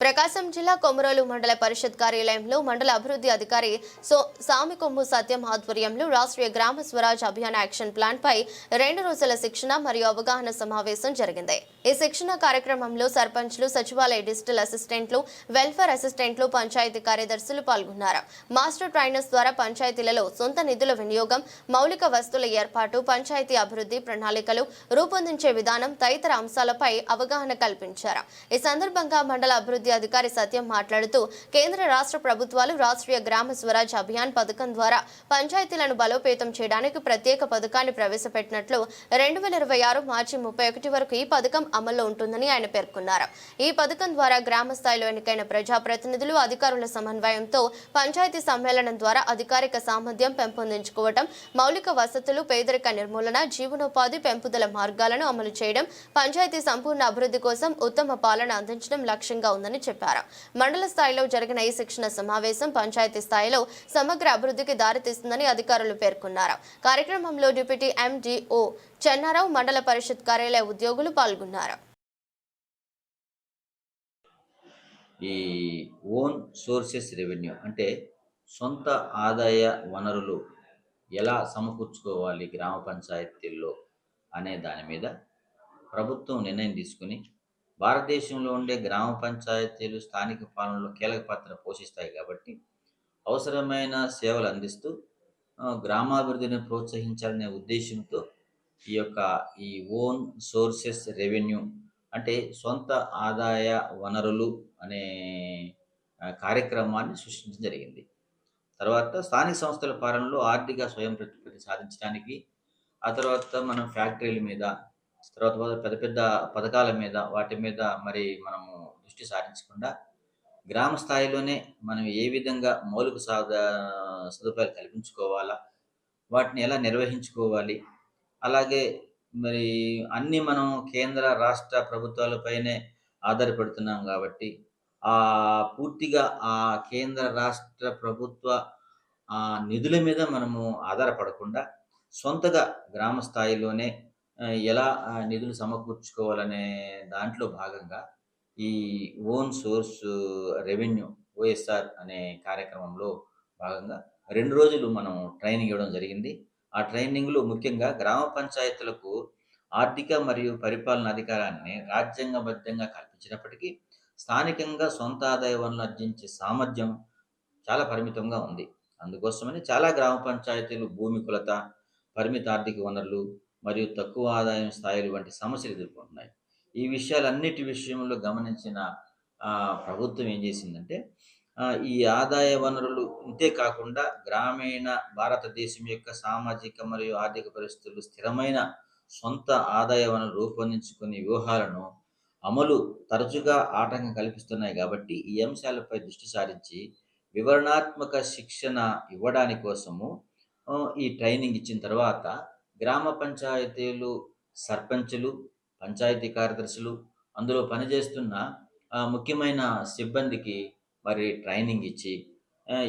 ప్రకాశం జిల్లా కొమరోలు మండల పరిషత్ కార్యాలయంలో మండల అభివృద్ధి అధికారి సో సామికొమ్ము సత్యం ఆధ్వర్యంలో రాష్ట్రీయ గ్రామ స్వరాజ్ అభియాన్ యాక్షన్ ప్లాన్ పై రెండు రోజుల శిక్షణ మరియు అవగాహన సమావేశం జరిగింది. ఈ శిక్షణ కార్యక్రమంలో సర్పంచ్లు సచివాలయ డిజిటల్ అసిస్టెంట్లు వెల్ఫేర్ అసిస్టెంట్లు పంచాయతీ కార్యదర్శులు పాల్గొన్నారు. మాస్టర్ ట్రైనర్స్ ద్వారా పంచాయతీలలో సొంత నిధుల వినియోగం మౌలిక వస్తువుల ఏర్పాటు పంచాయతీ అభివృద్ధి ప్రణాళికలు రూపొందించే విధానం తదితర అంశాలపై అవగాహన కల్పించారు. ఈ సందర్భంగా మండల అభివృద్ధి అధికారి సత్యం మాట్లాడుతూ కేంద్ర రాష్ట్ర ప్రభుత్వాలు రాష్ట్రీయ గ్రామ స్వరాజ్ అభియాన్ పథకం ద్వారా పంచాయతీలను బలోపేతం చేయడానికి ప్రత్యేక పథకాన్ని ప్రవేశపెట్టినట్లు రెండు వేల ఇరవై ఆరు మార్చి ముప్పై ఒకటి వరకు ఈ పథకం అమల్లో ఉంటుందని ఆయన పేర్కొన్నారు. ఈ పథకం ద్వారా గ్రామ స్థాయిలో ఎన్నికైన ప్రజాప్రతినిధులు అధికారుల సమన్వయంతో పంచాయతీ సమ్మేళనం ద్వారా అధికారిక సామర్థ్యం పెంపొందించుకోవటం మౌలిక వసతులు పేదరిక నిర్మూలన జీవనోపాధి పెంపుదల మార్గాలను అమలు చేయడం పంచాయతీ సంపూర్ణ అభివృద్ధి కోసం ఉత్తమ పాలన అందించడం లక్ష్యంగా ఉందని చెప్పారు. మండల స్థాయిలో జరిగిన ఈ శిక్షణ సమావేశం పంచాయతీ స్థాయిలో సమగ్ర అభివృద్ధికి దారితీస్తుందని అధికారులు పేర్కొన్నారు. కార్యక్రమంలో డిప్యూటీ ఎండిఓ చెన్నారావు మండల పరిషత్ కార్యాలయ ఉద్యోగులు పాల్గొన్నారు. ఈ ఓన్ సోర్సెస్ రెవెన్యూ అంటే సొంత ఆదాయ వనరులు ఎలా సమకూర్చుకోవాలి గ్రామ పంచాయతీల్లో అనే దాని మీద ప్రభుత్వం నిర్ణయం తీసుకుని భారతదేశంలో ఉండే గ్రామ పంచాయతీలు స్థానిక పాలనలో కీలక పాత్ర పోషిస్తాయి కాబట్టి అవసరమైన సేవలు అందిస్తూ గ్రామాభివృద్ధిని ప్రోత్సహించాలనే ఉద్దేశంతో ఈ యొక్క ఈ ఓన్ సోర్సెస్ రెవెన్యూ అంటే సొంత ఆదాయ వనరులు అనే కార్యక్రమాన్ని సృష్టించడం జరిగింది. తర్వాత స్థానిక సంస్థల పాలనలో ఆర్థిక స్వయం ప్రతిపత్తి సాధించడానికి ఆ తర్వాత మనం ఫ్యాక్టరీల మీద తర్వాత పెద్ద పెద్ద పథకాల మీద వాటి మీద మరి మనము దృష్టి సారించకుండా గ్రామ స్థాయిలోనే మనం ఏ విధంగా మౌలిక సాధ సదుపాయాలు కల్పించుకోవాలా వాటిని ఎలా నిర్వహించుకోవాలి అలాగే మరి అన్ని మనం కేంద్ర రాష్ట్ర ప్రభుత్వాలపైనే ఆధారపడుతున్నాం కాబట్టి ఆ పూర్తిగా ఆ కేంద్ర రాష్ట్ర ప్రభుత్వ ఆ నిధుల మీద మనము ఆధారపడకుండా సొంతగా గ్రామ స్థాయిలోనే ఎలా నిధులు సమకూర్చుకోవాలనే దాంట్లో భాగంగా ఈ ఓన్ సోర్స్ రెవెన్యూ ఓఎస్ఆర్ అనే కార్యక్రమంలో భాగంగా రెండు రోజులు మనం ట్రైనింగ్ ఇవ్వడం జరిగింది. ఆ ట్రైనింగ్లో ముఖ్యంగా గ్రామ పంచాయతీలకు ఆర్థిక మరియు పరిపాలన అధికారాన్ని రాజ్యాంగబద్ధంగా కల్పించినప్పటికీ స్థానికంగా సొంత ఆదాయ వనరులు అర్జించే సామర్థ్యం చాలా పరిమితంగా ఉంది. అందుకోసమని చాలా గ్రామ పంచాయతీలు భూమి కొలత పరిమిత ఆర్థిక వనరులు మరియు తక్కువ ఆదాయం స్థాయిలు వంటి సమస్యలు ఎదుర్కొంటున్నాయి. ఈ విషయాలన్నిటి విషయంలో గమనించిన ప్రభుత్వం ఏం చేసిందంటే ఈ ఆదాయ వనరులు ఇంతే కాకుండా గ్రామీణ భారతదేశం యొక్క సామాజిక మరియు ఆర్థిక పరిస్థితులు స్థిరమైన సొంత ఆదాయ వనరు రూపొందించుకునే వ్యూహాలను అమలు తరచుగా ఆటంకం కల్పిస్తున్నాయి కాబట్టి ఈ అంశాలపై దృష్టి సారించి వివరణాత్మక శిక్షణ ఇవ్వడాని కోసము ఈ ట్రైనింగ్ ఇచ్చిన తర్వాత గ్రామ పంచాయతీలు సర్పంచులు పంచాయతీ కార్యదర్శులు అందులో పనిచేస్తున్న ముఖ్యమైన సిబ్బందికి మరి ట్రైనింగ్ ఇచ్చి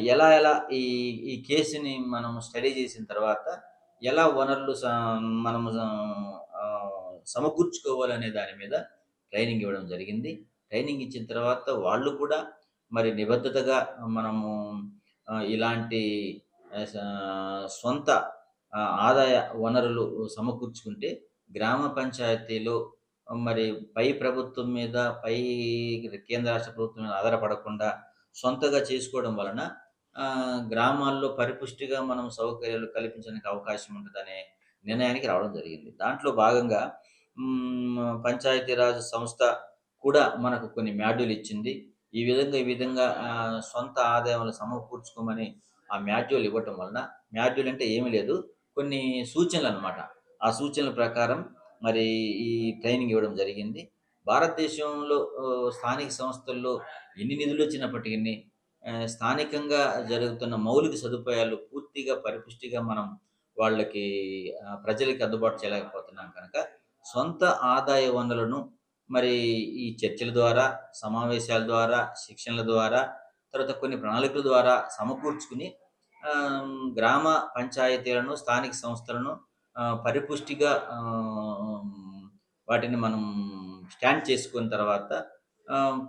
ఎలా ఎలా ఈ ఈ కేసుని మనం స్టడీ చేసిన తర్వాత ఎలా వనరులు స- మనము సమకూర్చుకోవాలనే దాని మీద ట్రైనింగ్ ఇవ్వడం జరిగింది. ట్రైనింగ్ ఇచ్చిన తర్వాత వాళ్ళు కూడా మరి నిబద్ధతగా మనము ఇలాంటి సొంత ఆదాయ వనరులు సమకూర్చుకుంటే గ్రామ పంచాయతీలో మరి పై ప్రభుత్వం మీద పై కేంద్ర రాష్ట్ర ప్రభుత్వం మీద ఆధారపడకుండా సొంతగా చేసుకోవడం వలన గ్రామాల్లో పరిపుష్టిగా మనం సౌకర్యాలు కల్పించడానికి అవకాశం ఉంటుందనే నిర్ణయానికి రావడం జరిగింది. దాంట్లో భాగంగా పంచాయతీరాజ్ సంస్థ కూడా మనకు కొన్ని మాడ్యూల్ ఇచ్చింది. ఈ విధంగా ఈ విధంగా సొంత ఆదాయాలు సమకూర్చుకోమని ఆ మాడ్యూల్ ఇవ్వటం వలన మాడ్యూల్ అంటే ఏమీ లేదు. కొన్ని సూచనలు అన్నమాట ఆ సూచనల ప్రకారం మరి ఈ ట్రైనింగ్ ఇవ్వడం జరిగింది. భారతదేశంలో స్థానిక సంస్థల్లో ఎన్ని నిధులు వచ్చినప్పటికీ స్థానికంగా జరుగుతున్న మౌలిక సదుపాయాలు పూర్తిగా పరిపుష్టిగా మనం వాళ్ళకి ప్రజలకి అందుబాటు చేయలేకపోతున్నాం కనుక సొంత ఆదాయ వనరులను మరి ఈ చర్చల ద్వారా సమావేశాల ద్వారా శిక్షణల ద్వారా తర్వాత కొన్ని ప్రణాళికల ద్వారా సమకూర్చుకుని గ్రామ పంచాయతీలను స్థానిక సంస్థలను పరిపుష్టిగా వాటిని మనం స్టాండ్ చేసుకున్న తర్వాత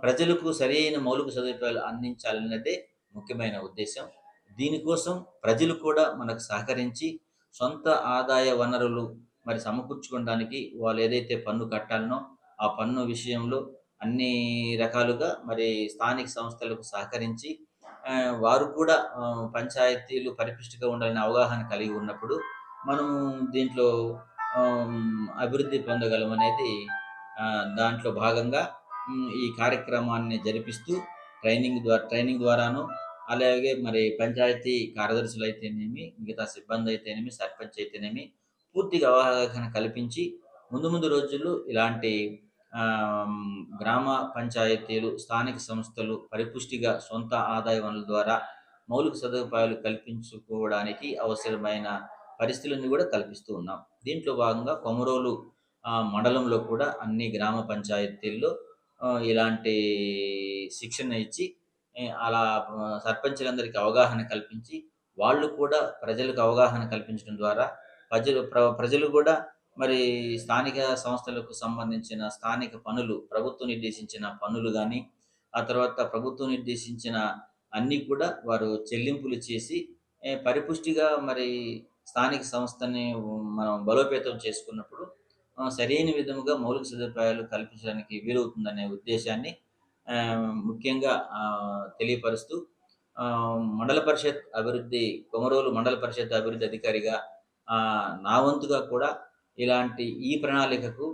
ప్రజలకు సరైన మౌలిక సదుపాయాలు అందించాలన్నదే ముఖ్యమైన ఉద్దేశం. దీనికోసం ప్రజలు కూడా మనకు సహకరించి సొంత ఆదాయ వనరులు మరి సమకూర్చుకోవడానికి వాళ్ళు ఏదైతే పన్ను కట్టాలనో ఆ పన్ను విషయంలో అన్ని రకాలుగా మరి స్థానిక సంస్థలకు సహకరించి వారు కూడా పంచాయతీలు పరిపుష్టిగా ఉండాలనే అవగాహన కలిగి ఉన్నప్పుడు మనము దీంట్లో అభివృద్ధి పొందగలం అనేది దాంట్లో భాగంగా ఈ కార్యక్రమాన్ని జరిపిస్తూ ట్రైనింగ్ ద్వారా ట్రైనింగ్ ద్వారాను అలాగే మరి పంచాయతీ కార్యదర్శులు అయితేనేమి మిగతా సిబ్బంది అయితేనేమి సర్పంచ్ అయితేనేమి పూర్తిగా అవగాహన కల్పించి ముందు ముందు రోజుల్లో ఇలాంటి గ్రామ పంచాయతీలు స్థానిక సంస్థలు పరిపుష్టిగా సొంత ఆదాయ వనరుల ద్వారా మౌలిక సదుపాయాలు కల్పించుకోవడానికి అవసరమైన పరిస్థితులను కూడా కల్పిస్తూ ఉన్నాం. దీంట్లో భాగంగా కొమరోలు మండలంలో కూడా అన్ని గ్రామ పంచాయతీల్లో ఇలాంటి శిక్షణ ఇచ్చి అలా సర్పంచులందరికీ అవగాహన కల్పించి వాళ్ళు కూడా ప్రజలకు అవగాహన కల్పించడం ద్వారా ప్రజలు ప్ర- ప్రజలు కూడా మరి స్థానిక సంస్థలకు సంబంధించిన స్థానిక పనులు ప్రభుత్వం నిర్దేశించిన పనులు కానీ ఆ తర్వాత ప్రభుత్వం నిర్దేశించిన అన్నీ కూడా వారు చెల్లింపులు చేసి పరిపుష్టిగా మరి స్థానిక సంస్థని మనం బలోపేతం చేసుకున్నప్పుడు సరైన విధముగా మౌలిక సదుపాయాలు కల్పించడానికి వీలవుతుందనే ఉద్దేశాన్ని ముఖ్యంగా తెలియపరుస్తూ మండల పరిషత్ అభివృద్ధి కొమరోలు మండల పరిషత్ అభివృద్ధి అధికారిగా నా వంతుగా కూడా ఇలాంటి ఈ ప్రణాళికకు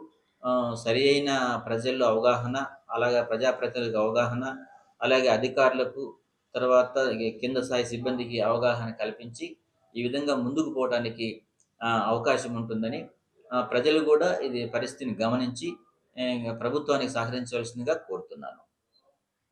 సరి అయిన ప్రజల్లో అవగాహన అలాగే ప్రజాప్రతినిధులకు అవగాహన అలాగే అధికారులకు తర్వాత కింద స్థాయి సిబ్బందికి అవగాహన కల్పించి ఈ విధంగా ముందుకు పోవడానికి అవకాశం ఉంటుందని ప్రజలు కూడా ఇది పరిస్థితిని గమనించి ప్రభుత్వానికి సహకరించవలసిందిగా కోరుతున్నాను.